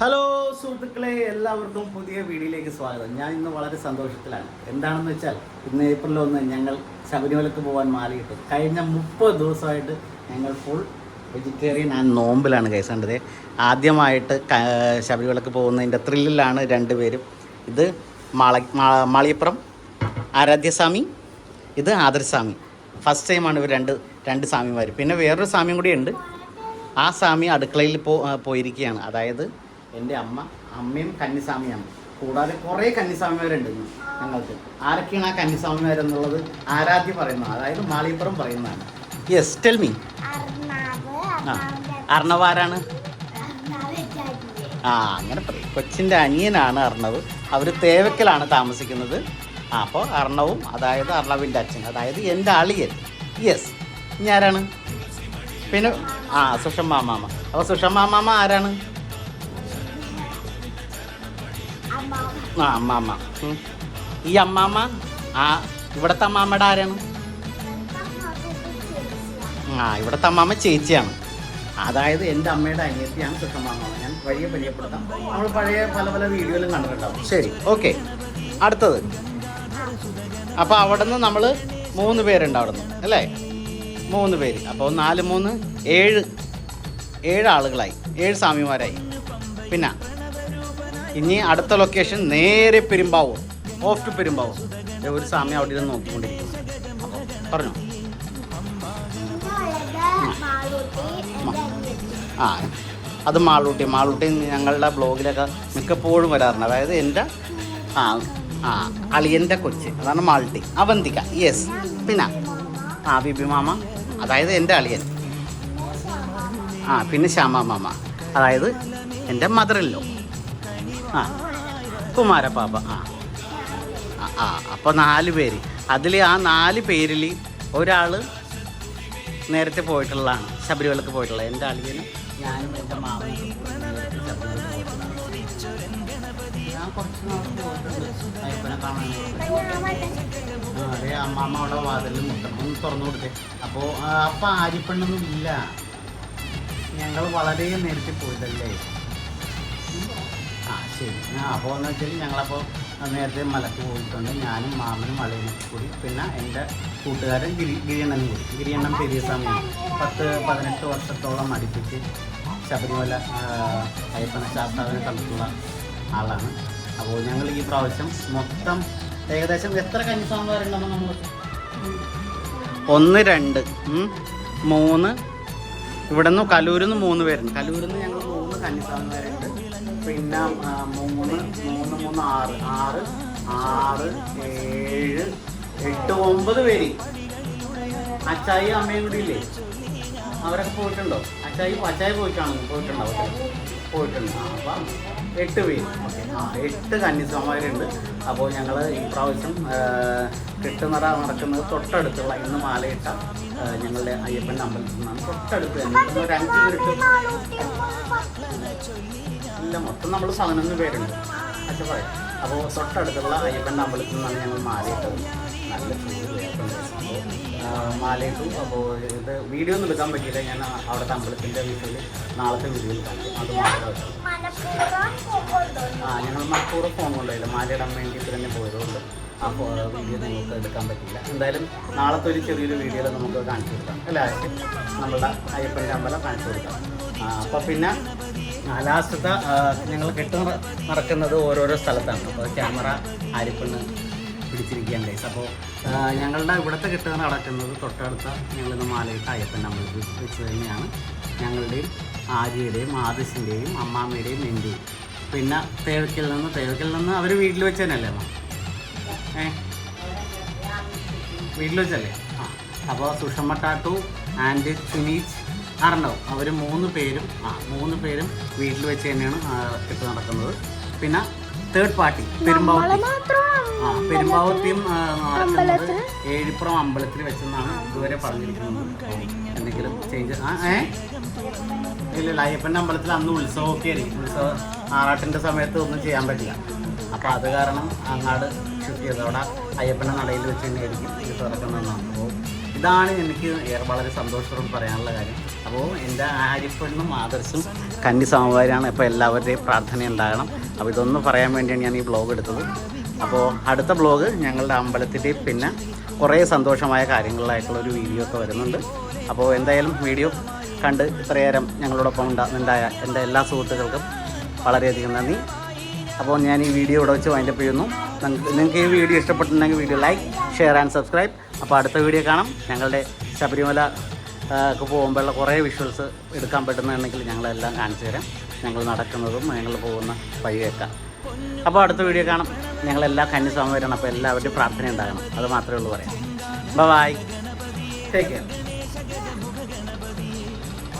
Hello സുഹൃത്തുക്കളെ എല്ലാവർക്കും പുതിയ വീഡിയോയിലേക്ക് സ്വാഗതം. ഞാൻ ഇന്ന് വളരെ സന്തോഷത്തിലാണ്. എന്താണെന്ന് വെച്ചാൽ ഇന്ന് ഏപ്രിൽ ഒന്ന് ഞങ്ങൾ ശബരിമലക്ക് പോകാൻ മാറിയിട്ടു കഴിഞ്ഞ മുപ്പത് ദിവസമായിട്ട് ഞങ്ങൾ ഫുൾ വെജിറ്റേറിയൻ ആൻഡ് നോമ്പിലാണ് കൈസ് കണ്ടത്. ആദ്യമായിട്ട് ശബരിമലക്ക് പോകുന്നതിന്റെ ത്രില്ലിലാണ് രണ്ടുപേരും. ഇത് മാള മാളിയപ്പുറം ആരാധ്യസ്വാമി ഇത് ആദർസ്വാമി ഫസ്റ്റ് ടൈമാണ് ഇവർ രണ്ട് രണ്ട് സ്വാമിമാർ പിന്നെ വേറൊരു സ്വാമിയും കൂടി ഉണ്ട്. ആ സ്വാമി അടുക്കളയിൽ പോ പോയിരിക്കുകയാണ്. അതായത് എന്റെ അമ്മ അമ്മയും കന്നിസ്വാമിയാണ്. കൂടാതെ കുറേ കന്നിസ്വാമിമാരുണ്ട് ഇന്ന് ഞങ്ങൾക്ക്. ആരൊക്കെയാണ് ആ കന്നിസ്വാമിമാരെന്നുള്ളത് ആരാധ്യ പറയുന്നത്? അതായത് മാളിയപ്പുറം പറയുന്നതാണ്. യെസ് ടെൽ മീ ആ. അർണവ്. ആരാണ്? ആ അങ്ങനെ പറയും. കൊച്ചിന്റെ അനിയനാണ് അർണവ്. അവർ തേവക്കലാണ് താമസിക്കുന്നത്. ആ അപ്പോൾ അർണവും അതായത് അർണവിന്റെ അച്ഛൻ അതായത് എന്റെ അളിയൻ. യെസ് ഇനി ആരാണ്? പിന്നെ ആ സുഷമ്മ മാമ. അപ്പോൾ സുഷമ്മ മാമ ആരാണ്? ആ അമ്മാമ്മ. ഈ അമ്മാമ്മ ആ ഇവിടുത്തെ അമ്മാമ്മയുടെ ആരാണ്? ആ ഇവിടുത്തെ അമ്മാമ്മ ചേച്ചിയാണ്. അതായത് എന്റെ അമ്മയുടെ അനിയത്തിയാണ് സുഷമാമ്മ ഞാൻ വലിയ പരിചയപ്പെടുത്താം. നമ്മൾ പഴയ പല പല വീഡിയോയിലും കണ്ടിട്ടുണ്ടാവും. ശരി ഓക്കെ. അടുത്തത്. അപ്പോൾ നിന്ന് നമ്മൾ മൂന്ന് പേരുണ്ട് അവിടെ നിന്ന് അല്ലേ? മൂന്ന് പേര്. അപ്പോൾ നാല് മൂന്ന് ഏഴ്. ഏഴ് ആളുകളായി. ഏഴ് സ്വാമിമാരായി. പിന്നെ ഇനി അടുത്ത ലൊക്കേഷൻ നേരെ പെരുമ്പാവൂർ ഓഫ് ടു പെരുമ്പാവൂർ. ഒരു സമയം അവിടെ ഇരുന്ന് നോക്കിക്കൊണ്ടിരിക്കുന്നു. പറഞ്ഞു? ആ അത് മാളൂട്ടി. മാളൂട്ടി ഞങ്ങളുടെ ബ്ലോഗിലൊക്കെ മിക്കപ്പോഴും വരാറുണ്ട്. അതായത് എന്റെ ആ ആ അളിയന്റെ കൊച്ച്. അതാണ് മാൾട്ടി അവന്തിക യെസ് പിന്നെ? ആ ബിബി മാമ. അതായത് എന്റെ അളിയൻ. ആ പിന്നെ ശ്യാമ മാമ. അതായത് എന്റെ മദറില്ലോ ആ കുമാരപ്പാപ്പ ആ. ആ, അപ്പോൾ നാല് പേര്. അതിൽ ആ നാല് പേരിൽ ഒരാൾ നേരത്തെ പോയിട്ടുള്ളതാണ് ശബരിമലക്ക് പോയിട്ടുള്ളത് എന്റെ അളിയനും ഞാനും എന്റെ മാമനും ഞാൻ കുറച്ച് അയ്യപ്പനെ അതെ അമ്മാമ്മ അവിടെ വാതിലിൽ മുട്ടണം. തുറന്നു കൊടുത്തേ. അപ്പോൾ അപ്പം ആര്യപ്പെണ്ണൊന്നും ഇല്ല. ഞങ്ങൾ വളരെ നേരത്തെ പോയതല്ലേ? ശരി ആ അപ്പോൾ എന്ന് വെച്ചാൽ ഞങ്ങളപ്പോൾ നേരത്തെ മലക്ക് പോയിട്ടുണ്ട്. ഞാനും മാമനും മലയിലും കൂടി. പിന്നെ എന്റെ കൂട്ടുകാരൻ ഗിരി ഗിരിയണ്ണനും കൂടി. ഗിരിയണ്ണൻ സമയം പത്ത് പതിനെട്ട് വർഷത്തോളം അടുപ്പിച്ച് ശബരിമല അയ്യപ്പന ശാസ്താവിനെ കണ്ടിട്ടുള്ള ആളാണ്. അപ്പോൾ ഞങ്ങൾ ഈ പ്രാവശ്യം മൊത്തം ഏകദേശം എത്ര കന്യാസ്വാമിമാരുണ്ടെന്ന് നമ്മൾ ഒന്ന് രണ്ട് മൂന്ന്. ഇവിടെ നിന്ന് കലൂരിൽ നിന്ന് മൂന്ന് പേരുണ്ട്. കലൂരിൽ നിന്ന് ഞങ്ങൾ മൂന്ന് കന്യാസ്വാമിമാരുണ്ട് പിന്നെ മൂന്ന് മൂന്ന് മൂന്ന് ആറ് ആറ് ആറ് ഏഴ് എട്ട് ഒമ്പത് പേര്. അച്ചായി അമ്മയും കൂടി ഇല്ലേ? അവരൊക്കെ പോയിട്ടുണ്ടോ? അച്ചായി അച്ചായി പോയിട്ടാണ് പോയിട്ടുണ്ടാവും പോയിട്ടുണ്ട്. ആ അപ്പം എട്ട് പേര്. ഓക്കെ. ആ എട്ട് കന്യാസ്വാമിമാരുണ്ട് അപ്പോൾ ഞങ്ങൾ ഇപ്രാവശ്യം കെട്ടുനട നടക്കുന്നത് തൊട്ടടുത്തുള്ള ഇന്ന് മാലയിട്ട ഞങ്ങളുടെ അയ്യപ്പന്റെ അമ്പലത്തിൽ നിന്നാണ്. തൊട്ടടുത്ത് തന്നെ ഒരു അഞ്ച് മിനിറ്റ്. ഇല്ല മൊത്തം നമ്മൾ പതിനൊന്ന് പേരുണ്ട്. അച്ഛൻ പറയും. അപ്പോൾ തൊട്ടടുത്തുള്ള അയ്യപ്പൻ അമ്പലത്തിൽ നിന്നാണ് ഞങ്ങൾ മാലയിട്ടത് നല്ല മാലയിട്ടു. അപ്പോൾ ഇത് വീഡിയോ ഒന്നും എടുക്കാൻ പറ്റിയില്ല. ഞാൻ അവിടുത്തെ അമ്പലത്തിന്റെ വീട്ടിൽ നാളത്തെ വീഡിയോ കാണിക്കും ആ ഞങ്ങൾ മക്കൂടെ ഫോൺ കൊണ്ടുപോയില്ല. മാലയിടാൻ വേണ്ടിയിട്ട് തന്നെ പോയതുകൊണ്ട്. അപ്പോൾ വീഡിയോ നിങ്ങൾക്ക് എടുക്കാൻ പറ്റില്ല എന്തായാലും നാളത്തെ ഒരു ചെറിയൊരു വീഡിയോയിൽ നമുക്ക് കാണിച്ചു കൊടുക്കാം. അല്ലേ? നമ്മളുടെ അയ്യപ്പന്റെ അമ്പലം കാണിച്ചു കൊടുക്കാം. അപ്പോൾ പിന്നെ ലാസ്റ്റത്തെ ഞങ്ങൾ കെട്ട് നട- നടക്കുന്നത് ഓരോരോ സ്ഥലത്താണ്. അപ്പോൾ ക്യാമറ ആരിപ്പെണ്ണ് പിടിച്ചിരിക്കുകയാണ് ഗൈസ് അപ്പോൾ ഞങ്ങളുടെ ഇവിടുത്തെ കെട്ട് നടക്കുന്നത് തൊട്ടടുത്ത ഞങ്ങളിന്ന് മാലയിട്ട് അയ്യപ്പൻ നമ്മൾ വെച്ച് തന്നെയാണ്. ഞങ്ങളുടെയും ആര്യയുടെയും ആദർശിന്റെയും അമ്മാമ്മയുടെയും എന്റെയും പിന്നെ തേവക്കിൽ നിന്ന് തേവക്കിൽ നിന്ന് അവർ വീട്ടിൽ വെച്ച് തന്നെയല്ലേ അമ്മ? ഏ? വീട്ടിൽ വെച്ചല്ലേ ആ. അപ്പോൾ സുഷമ്മ ടാട്ടു ആൻഡ് സുനീച്ച് അർണവ് അവർ മൂന്ന് പേരും ആ മൂന്ന് പേരും വീട്ടിൽ വെച്ച് തന്നെയാണ് ഇത് കെട്ട് നടക്കുന്നത്. പിന്നെ തേർഡ് പാർട്ടി പെരുമ്പാവത്തി ആ പെരുമ്പാവത്തിയും നടക്കുന്നത് ഏഴിപ്പുറം അമ്പലത്തിൽ വെച്ചെന്നാണ് ഇതുവരെ പറഞ്ഞിരിക്കുന്നത്. എന്തെങ്കിലും ചേഞ്ച് ആ ഏ? ഇല്ല അയ്യപ്പന്റെ അമ്പലത്തിൽ അന്ന് ഉത്സവമൊക്കെ ആയിരിക്കും. ഉത്സവം ആറാട്ടിന്റെ സമയത്ത് ഒന്നും ചെയ്യാൻ പറ്റില്ല. അപ്പോൾ അത് കാരണം അങ്ങാട് ഷിഫ്റ്റ് അവിടെ അയ്യപ്പന്റെ നടയിൽ വെച്ച് തന്നെയായിരിക്കും ഇത് തുറക്കുന്നതെന്നാണ് അപ്പോൾ ഇതാണ് എനിക്ക് ഏറെ വളരെ സന്തോഷത്തോട് പറയാനുള്ള കാര്യം. അപ്പോൾ എന്റെ ആര്യപ്പെണ്ണും ആദർശും കന്നി സമവാരാണ് അപ്പോൾ എല്ലാവരുടെയും പ്രാർത്ഥന ഉണ്ടാകണം. അപ്പോൾ ഇതൊന്ന് പറയാൻ വേണ്ടിയാണ് ഞാൻ ഈ ബ്ലോഗ് എടുത്തത്. അപ്പോൾ അടുത്ത ബ്ലോഗ് ഞങ്ങളുടെ അമ്പലത്തിന്റെ പിന്നെ കുറേ സന്തോഷമായ കാര്യങ്ങളിലായിട്ടുള്ള ഒരു വീഡിയോ ഒക്കെ വരുന്നുണ്ട്. അപ്പോൾ എന്തായാലും വീഡിയോ കണ്ട് ഇത്രയേരം ഞങ്ങളോടൊപ്പം ഉണ്ടാ ഉണ്ടായ എന്റെ എല്ലാ സുഹൃത്തുക്കൾക്കും വളരെയധികം നന്ദി. അപ്പോൾ ഞാൻ ഈ വീഡിയോ ഇവിടെ വെച്ച് വൈൻഡപ്പ് ചെയ്യുന്നു. നിങ്ങൾക്ക് ഈ വീഡിയോ ഇഷ്ടപ്പെട്ടിട്ടുണ്ടെങ്കിൽ video like share and subscribe. അപ്പോൾ അടുത്ത വീഡിയോ കാണാം. ഞങ്ങളുടെ ശബരിമല ഒക്കെ പോകുമ്പോഴുള്ള കുറേ വിഷ്വൽസ് എടുക്കാൻ പറ്റുന്നുണ്ടെങ്കിൽ ഞങ്ങളെല്ലാം കാണിച്ചു തരാം. ഞങ്ങൾ നടക്കുന്നതും ഞങ്ങൾ പോകുന്ന വഴിയൊക്കെ. അപ്പോൾ അടുത്ത വീഡിയോ കാണാം. ഞങ്ങളെല്ലാം കന്യസ്വാമി വരണം. അപ്പോൾ എല്ലാവരുടെയും പ്രാർത്ഥന ഉണ്ടാകണം. അത് മാത്രമേ ഉള്ളൂ പറയാം ബൈ ടേക്ക് കെയർ